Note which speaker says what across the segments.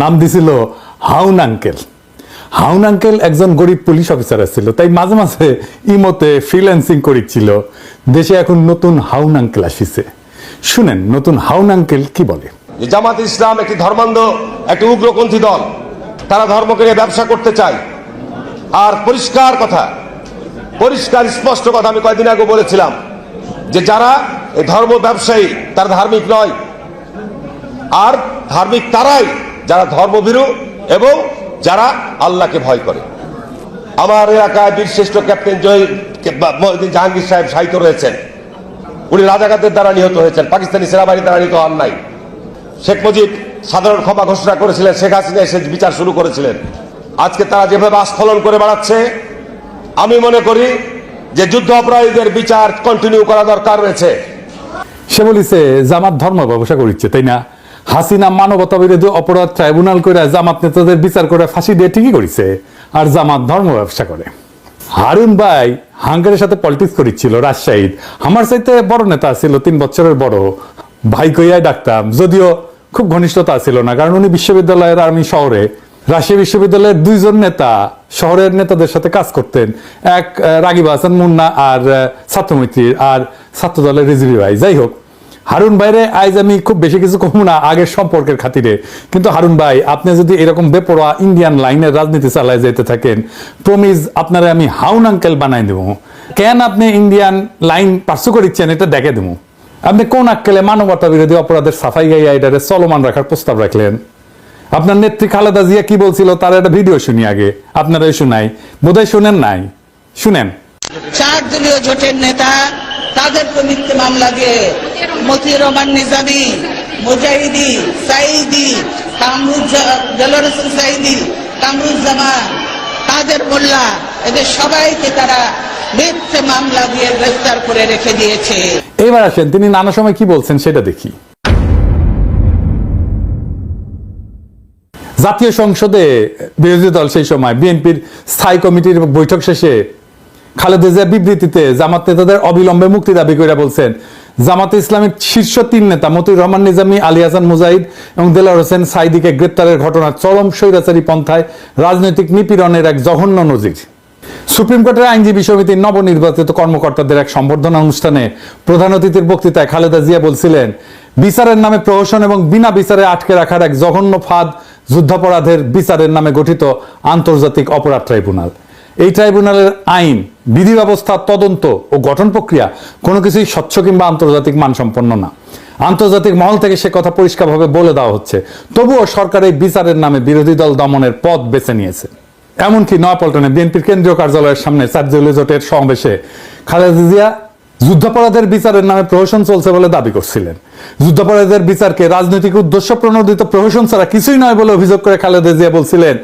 Speaker 1: নাম দিছিল হাউন uncle. হাউন uncle একজন গরিব পুলিশ অফিসার ছিল তাই মাঝে মাঝে ইমতে ফ্রিল্যান্সিং করেছিল দেশে এখন নতুন হাউন আঙ্কেল আসিছে। শুনেন, নতুন হাউন আঙ্কেল কি বলে?
Speaker 2: জামাত ইসলাম একটি ধর্মান্ধ, একটি উগ্রপন্থী দল। তারা ধর্মকে নিয়ে ব্যবসা করতে চায়। আর পরিষ্কার কথা, পরিষ্কার স্পষ্ট কথা আমি কয়েকদিন আগে বলেছিলাম যে যারা ধর্ম ব্যবসায়ী, তারা ধার্মিক নয়। আর ধার্মিক তারাই যারা ধর্মভীরু এবং যারা আল্লাহকে ভয় করে। আমার এলাকায় বীরশ্রেষ্ঠ ক্যাপ্টেন জয় জাহাঙ্গীর সাহেব সাহিত্য রয়েছেন। উনি রাজাকারদের দ্বারা নিহত হয়েছেন, পাকিস্তানি সেনাবাহিনীর দ্বারা নিহত হন নাই। শেখ মুজিব সাধারণ ক্ষমা ঘোষণা করেছিলেন, শেখ হাসিনা এসে বিচার শুরু করেছিলেন। আজকে তারা যেভাবে আস্ফলন করে বেড়াচ্ছে, আমি মনে করি যে যুদ্ধ অপরাধীদের বিচার কন্টিনিউ করা দরকার রয়েছে।
Speaker 1: সে বলিছে জামাত ধর্ম ব্যবসা করিচ্ছে, তাই না? হাসিনা মানবতা বিরোধী অপরাধ ট্রাইব্যুনাল করে জামাত নেতাদের বিচার করে ফাঁসি দিয়ে ঠিকই করেছে, আর জামাত ধর্ম ব্যবসা করে। হারুন ভাই হাঙ্গারের সাথে পলিটিক্স করিচ্ছিল, রাজশাহীর। আমার চাইতে বড় নেতা ছিল, তিন বছরের বড়। ভাই কইয়াই ডাকতাম, যদিও খুব ঘনিষ্ঠতা ছিল না, কারণ উনি বিশ্ববিদ্যালয়ের আর্মি শহরে। রাজশাহী বিশ্ববিদ্যালয়ের দুইজন নেতা শহরের নেতাদের সাথে কাজ করতেন। এক রাগিব হাসান মুন্না আর ছাত্রমৈত্রীর আর ছাত্র দলের রিজভি ভাই। যাই হোক হারুন ভাইরে আজ আমি খুব বেশি কিছু কমু না আগের সম্পর্কের খাতিরে। কিন্তু হারুন ভাই, আপনি যদি এরকম বেপরোয়া ইন্ডিয়ান লাইনের রাজনীতি চালায় যেতে থাকেন প্রমিজ আপনারা আমি হাউন আঙ্কেল বানাই দেবো। কেন আপনি ইন্ডিয়ান লাইন পার্সু করিচ্ছেন এটা দেখে দেবো? আপনি কোন আক্কেলে মানবতা বিরোধী অপরাধের সাফাই গাইয়া এটারে চলমান রাখার প্রস্তাব রাখলেন? আপনার নেত্রী খালেদা জিয়া কি বলছিল তার একটা ভিডিও শুনি আগে। আপনারাই শুনাই। বোধহয় শুনেন নাই। শুনেন।
Speaker 3: চার দলীয় জোটের নেতা তাদেরকে মিথ্যে মামলা দিয়ে মতিউর রহমান নিজামী, মুজাহিদি সাইদি সাইদি কামরুজ্জামান তাদের মোল্লা, এদের সবাইকে তারা মিথ্যে মামলা দিয়ে গ্রেফতার করে রেখে দিয়েছে।
Speaker 1: এবার আসেন, তিনি নানা সময় কি বলছেন সেটা দেখি। জাতীয় সংসদে বিরোধী দল সেই সময় বিএনপির স্থায়ী কমিটির বৈঠক শেষে খালেদা বিবৃতিতে জামাত নেতাদের অবিলম্বে মুক্তি দাবি করে বলছেন, জামাতে ইসলামের শীর্ষ তিন নেতা মতিউর রহমান, নিজামী আলী হাসান মুজাহিদ এবং দেলার হোসেন সাইদিকে গ্রেপ্তারের ঘটনা চরম স্বৈরাচারী পন্থায় রাজনৈতিক নিপীড়নের এক জঘন্য নজির। সুপ্রিম কোর্টের আইনজীবী সমিতির নবনির্বাচিত কর্মকর্তাদের এক সম্বর্ধনা অনুষ্ঠানে প্রধান অতিথির বক্তৃতায় খালেদা জিয়া বলছিলেন, বিচারের নামে প্রহসন এবং বিনা বিচারে আটকে রাখার এক জঘন্য ফাঁদ যুদ্ধাপরাধের বিচারের নামে গঠিত আন্তর্জাতিক অপরাধ ট্রাইব্যুনাল। এই ট্রাইব্যুনালের আইন, বিধি ব্যবস্থা, তদন্ত ও গঠন প্রক্রিয়া কোনো কিছুই স্বচ্ছ কিংবা আন্তর্জাতিক মানসম্পন্ন না। আন্তর্জাতিক মহল থেকে সে কথা পরিষ্কারভাবে বলে দেওয়া হচ্ছে। তবুও সরকার এই বিচারের নামে বিরোধী দল দমনের পথ বেছে নিয়েছে। এমনকি নয়াপল্টনে বিএনপির কেন্দ্রীয় কার্যালয়ের সামনে চারজলি জোটের সমাবেশে খালেদা জিয়া যুদ্ধাপরাধের বিচারের নামে প্রহসন চলছে বলে দাবি করছিলেন। যুদ্ধাপরাধের বিচারকে রাজনৈতিক উদ্দেশ্য প্রণোদিত প্রহসন ছাড়া কিছুই নয় বলে অভিযোগ করে খালেদা জিয়া বলছিলেন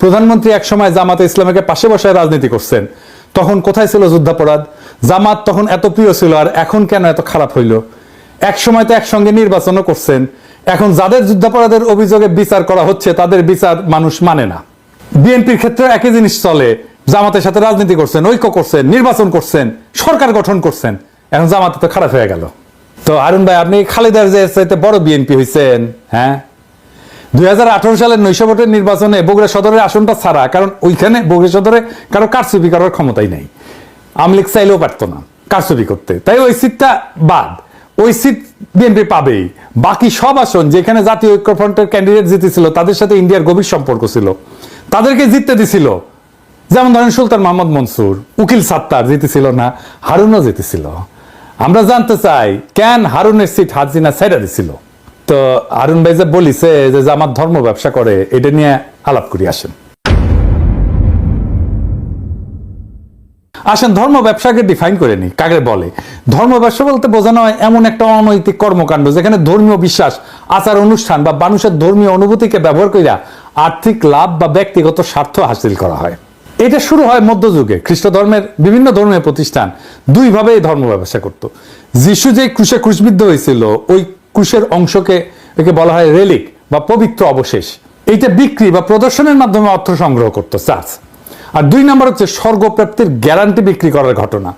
Speaker 1: প্রধানমন্ত্রী একসময় জামাতে ইসলামকে পাশে বসায় রাজনীতি করছেন। তখন কোথায় ছিল যুদ্ধাপরাধ? জামাত তখন এত প্রিয় ছিল আর এখন কেন এত খারাপ হইল? এক সময় তো একসঙ্গে নির্বাচনও করছেন। এখন যাদের যুদ্ধাপরাধের অভিযোগে বিচার করা হচ্ছে, তাদের বিচার মানুষ মানে না। বিএনপির ক্ষেত্রে একই জিনিস চলে। জামাতের সাথে রাজনীতি করছেন, ঐক্য করছেন, নির্বাচন করছেন, সরকার গঠন করছেন। এখন জামাতে তো খারাপ হয়ে গেল। তো আরুন ভাই, আপনি খালেদার যে চাইতে বড় বিএনপি হয়েছেন হ্যাঁ? দুই সালের নৈশ ভোটের নির্বাচনে বগুড়া সদরের আসনটা ছাড়া, কারণ ওইখানে বগুড়া সদরে কারও কারচুপি করার ক্ষমতাই নেই। আমলিক চাইলেও পারতো না কারচুপি করতে। তাই ওই সিটটা বাদ। ওই সিট বিএনপি পাবেই। বাকি সব আসন যেখানে জাতীয় ঐক্যফ্রন্টের ক্যান্ডিডেট জিতেছিল, তাদের সাথে ইন্ডিয়ার গভীর সম্পর্ক ছিল। তাদেরকে জিততে দিছিল। যেমন ধরেন সুলতান মোহাম্মদ মনসুর, উকিল সাত্তার জিতেছিল না, হারুনও জিতেছিল। আমরা জানতে চাই, কেন হারুনের সিট হাজিনা ছেড়ে দিছিল? তো আরুন ভাই যে বলিছে যে আমার ধর্ম ব্যবসা করে, এটা নিয়ে আলাপ করি, আসেন। আসেন, ধর্ম ব্যবসাকে ডিফাইন করে নি কাকে বলে? ধর্ম ব্যবসা বলতে বোঝানো হয় এমন একটা অনৈতিক কর্মকাণ্ড, যেখানে ধর্মীয় বিশ্বাস, আচার অনুষ্ঠান বা মানুষের ধর্মীয় অনুভূতিকে ব্যবহার করিয়া আর্থিক লাভ বা ব্যক্তিগত স্বার্থ হাসিল করা হয়। এটা শুরু হয় মধ্যযুগে। খ্রিস্ট ধর্মের বিভিন্ন ধর্মের প্রতিষ্ঠান দুইভাবে এই ধর্ম ব্যবসা করত। যিশু যে ক্রুশে ক্রুশবিদ্ধ হয়েছিল, ওই ক্রুশের অংশকে একে বলা হয় রেলিক বা পবিত্র অবশেষ। এইটা বিক্রি বা প্রদর্শনের মাধ্যমে অর্থ সংগ্রহ করতো চার্চ আর দুই নম্বর হচ্ছে স্বর্গপ্রাপ্তির গ্যারান্টি বিক্রি করার ঘটনা।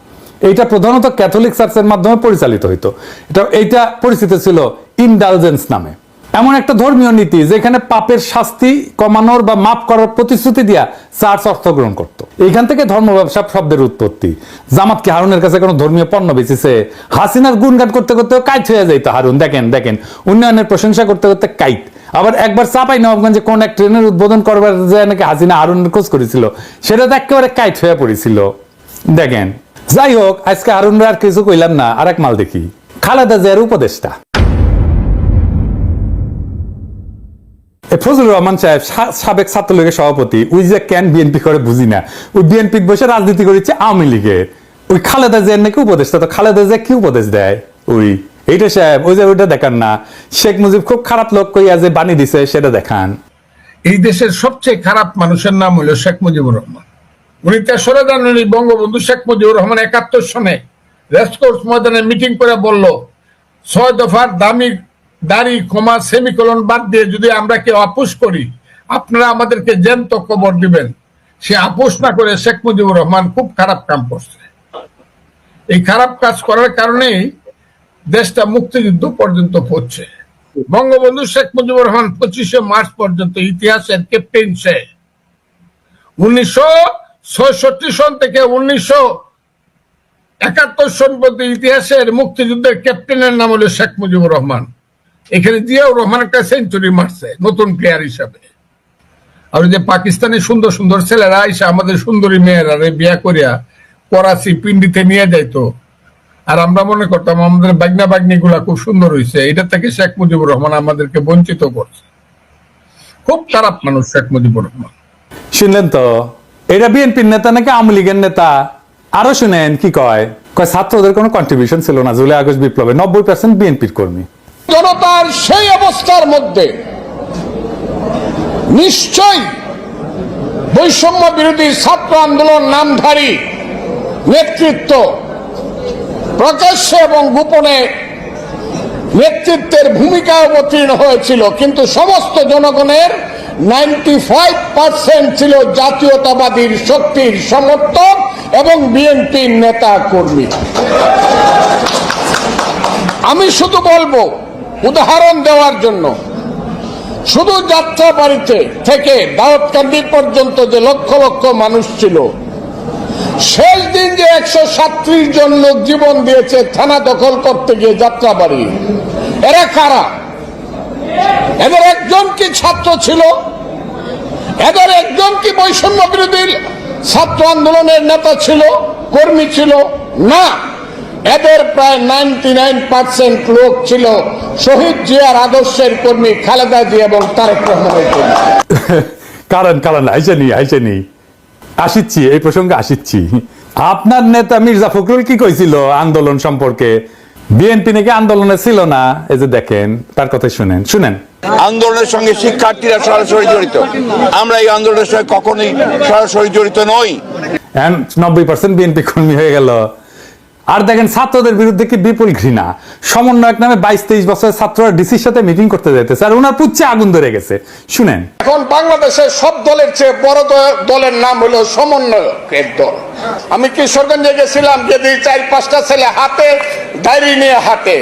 Speaker 1: এইটা প্রধানত ক্যাথলিক চার্চের মাধ্যমে পরিচালিত হইতো। এটা, এইটা পরিচিত ছিল ইনডালজেন্স নামে। এমন একটা ধর্মীয় নীতি যেখানে পাপের শাস্তি কমানোর বা মাফ করার প্রতিশ্রুতি দিয়া চার্চ অর্থ গ্রহণ করতো। এইখান থেকে ধর্ম ব্যবসা শব্দের উৎপত্তি। জামাত কি হারুনের কাছে কোনো ধর্মীয় পণ্য বেঁচেছে? হাসিনার গুণগান করতে করতে কাইট হয়ে যাইত হারুন। দেখেন দেখেন, উন্নয়নের প্রশংসা করতে করতে কাইট। আবার একবার চাপাই নবাবগঞ্জে কোন এক ট্রেনের উদ্বোধন করবার যায় নাকি হাসিনা হারুনের খোঁজ করেছিল, সেটা তো একেবারে কাইট হয়ে পড়েছিল। দেখেন, যাই হোক, আজকে হারুনরা আর কিছু কইলাম না আর এক মাল দেখি। খালেদা জিয়ার উপদেষ্টা। ফজলুর রহমান সাহেব সাবেক ছাত্রলীগের সভাপতি, ওই যে কেন বিএনপি করে বুঝি না। ওই বিএনপি বসে রাজনীতি করেছে আওয়ামী লীগের। ওই খালেদা জিয়ার নাকি উপদেষ্টা, তো খালেদা জিয়া কি উপদেশ দেয়? ওই, এইটা সাহেব, ওই যে ওইটা দেখান না। শেখ মুজিব খুব খারাপ লোক কইয়া যে বাণী দিছে, সেটা দেখান।
Speaker 4: এই দেশের সবচেয়ে খারাপ মানুষের নাম হলো শেখ মুজিবুর রহমান। উনি তেসরা জানুয়ারি বঙ্গবন্ধু শেখ মুজিবুর রহমান একাত্তর সনে রেসকোর্স ময়দানে মিটিং করে বলল, ছয় দফার দামি দাড়ি, ক্ষমা, সেমিকলন বাদ দিয়ে যদি আমরা কেউ আপোষ করি, আপনারা আমাদেরকে জ্যান্ত কবর দিবেন। সে আপোষ না করে শেখ মুজিবুর রহমান খুব খারাপ কাম করছে। এই খারাপ কাজ করার কারণেই দেশটা মুক্তিযুদ্ধ পর্যন্ত পড়ছে। বঙ্গবন্ধু শেখ মুজিবুর রহমান পঁচিশে মার্চ পর্যন্ত ইতিহাসের ক্যাপ্টেন সে। উনিশশো ছয়ষট্টি সন থেকে উনিশশো একাত্তর সন পর্যন্ত ইতিহাসের মুক্তিযুদ্ধের ক্যাপ্টেনের নাম হলো শেখ মুজিবুর রহমান। এখানে জিয়াউর রহমান একটা সেঞ্চুরি মারছে, নতুন প্লেয়ার হিসাবে। আর যে পাকিস্তানি সুন্দর সুন্দর ছেলেরা এসে আমাদের সুন্দরী মেয়েরা রে বিয়া করিয়া করাচি পিন্ডিতে নিয়ে যাইতো। আর আমরা মনে করতাম আমাদের বাগনা বাগনি গুলা খুব সুন্দর হয়েছে এটা থেকে শেখ মুজিবুর রহমান আমাদেরকে বঞ্চিত করছে। খুব খারাপ মানুষ শেখ মুজিবুর রহমান।
Speaker 1: শুনলেন তো? এটা বিএনপির নেতা নাকি আওয়ামী লীগের নেতা? আরও শুনেন কি কয়? কয়, ছাত্রদের কোনো কন্ট্রিবিউশন ছিল না, জুলাই আগস্ট বিপ্লবে। নব্বই পার্সেন্ট বিএনপির কর্মী।
Speaker 5: জনতার সেই অবস্থার মধ্যে নিশ্চয়ই বৈষম্য বিরোধী ছাত্র আন্দোলন নামধারী নেতৃত্ব প্রকাশ্যে এবং গোপনে নেতৃত্বের ভূমিকা অবতীর্ণ হয়েছিল, কিন্তু সমস্ত জনগণের নাইনটি ফাইভ পার্সেন্ট ছিল জাতীয়তাবাদীর শক্তির সমর্থক এবং বিএনপির নেতা কর্মী। আমি শুধু বলব উদাহরণ দেওয়ার জন্য। শুধু যাত্রা বাড়িতে থেকে দাওয়াতকান্দি পর্যন্ত যে লক্ষ লক্ষ মানুষ ছিল, শেষ দিন যে একশো সাত্রিশ জন লোক জীবন দিয়েছে থানা দখল করতে গিয়ে যাত্রা বাড়ি এরা কারা? এদের একজন কি ছাত্র ছিল? এদের একজন কি বৈষম্য বিরোধী ছাত্র আন্দোলনের নেতা ছিল, কর্মী ছিল? না। এদের প্রায় নাইনটি নাইন পার্সেন্ট লোক ছিল শহীদ জিয়ার আদর্শের কর্মী খালেদা জিয়া এবং তারেক রহমানের কর্মী।
Speaker 1: কারণ কারণ আইসেনি আইসেনি আসিচ্ছি এই প্রসঙ্গে আসিচ্ছি। আপনার নেতা মির্জা ফখরুল কি কইছিল আন্দোলন সম্পর্কে? বিএনপি নাকি আন্দোলনে ছিল না? এই যে দেখেন তার কথা শুনেন। শুনেন।
Speaker 6: আন্দোলনের সঙ্গে শিক্ষার্থীরা সরাসরি জড়িত। আমরা এই আন্দোলনের সঙ্গে কখনোই সরাসরি জড়িত নই।
Speaker 1: নব্বই পার্সেন্ট বিএনপি কর্মী হয়ে গেল। আর দেখেন, ছাত্রদের বিরুদ্ধে কি বিপুল ঘৃণা? সমন্বয়ক নামে বাইশ তেইশ বছরের ছাত্ররা ডিসির সাথে মিটিং করতে যাইতেছে আর ওনার পুচ্ছে আগুন ধরে গেছে। শুনেন।
Speaker 5: এখন বাংলাদেশের সব দলের চেয়ে বড় দলের নাম হলো সমন্বয়কের দল। আমি কিশোরগঞ্জে গেছিলাম যদি চার, পাঁচটা ছেলে হাতে ডায়েরি নিয়ে হাতে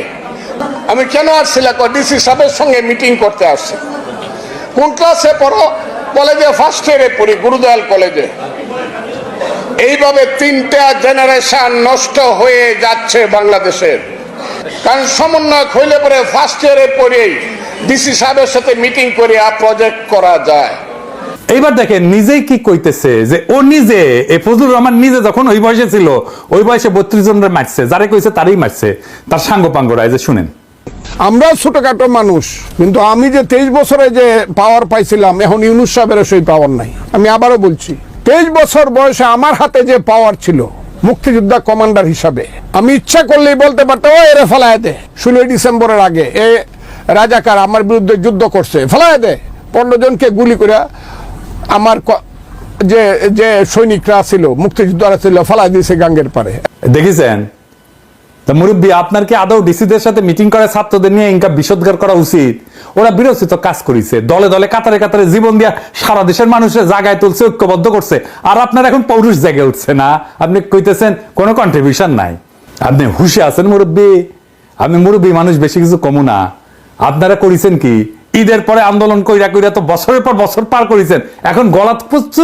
Speaker 5: আমি কেন আসছিলাম? ডিসি সাহেবের সঙ্গে মিটিং করতে আসছি। কোন ক্লাসে পড়ো? কলেজে ফার্স্ট ইয়ারে পড়ি, গুরুদয়াল কলেজে এইভাবে তিনটা জেনারেশন নষ্ট হয়ে যাচ্ছে বাংলাদেশের। কারণ সমন্বয়ক হইলে পরে ফার্স্ট ইয়ারে পড়েই ডিসি সাহেবের সাথে মিটিং করে প্রজেক্ট করা যায়।
Speaker 1: এইবার দেখেন নিজেই কি কইতেছে যে ও নিজে এই ফজলুর রহমান নিজে যখন ওই বয়সে ছিল ওই বয়সে বত্রিশ জনের মারছে যারে কইছে তারই মারছে। তার সাঙ্গ পাঙ্গরা এই যে শুনেন।
Speaker 5: আমরা ছোটখাটো মানুষ কিন্তু আমি যে তেইশ বছরে যে পাওয়ার পাইছিলাম এখন ইউনুস সাহেবের সেই পাওয়ার নাই। আমি আবারও বলছি তেইশ বছর বয়সে আমার হাতে যে পাওয়ার ছিল, মুক্তিযোদ্ধা কমান্ডার হিসাবে, আমি ইচ্ছা করলেই বলতে পারতাম ও এরে ফেলায় দে। ষোলোই ডিসেম্বরের আগে এ রাজাকার আমার বিরুদ্ধে যুদ্ধ করছে, ফেলায় দে। পনেরো জনকে গুলি করে আমার যে যে সৈনিকরা ছিল, মুক্তিযোদ্ধারা ছিল, ফেলায় দিয়েছে গাঙ্গের পারে।
Speaker 1: দেখেছেন? তা মুরব্বী, আপনার কি আদৌ ডিসিদের সাথে মিটিং করে ছাত্রদের নিয়ে ইনকা বিষোদ্গার করা উচিত? ওরা বিরোচিত কাজ করেছে। দলে দলে কাতারে কাতারে জীবন দিয়া সারা দেশের মানুষের জায়গায় তুলছে, ঐক্যবদ্ধ করছে। আর আপনার এখন পৌরুষ জেগে উঠছে না। আপনি কইতেছেন কোনো কন্ট্রিবিউশন নাই। আপনি হুশে আছেন মুরব্বী। আপনি মুরব্বী, মানুষ বেশি কিছু কমু না। আপনারা করেছেন কি? ঈদের পরে আন্দোলন কইরা কইরা তো বছরের পর বছর পার করেছেন। এখন গলাত পুচ্ছু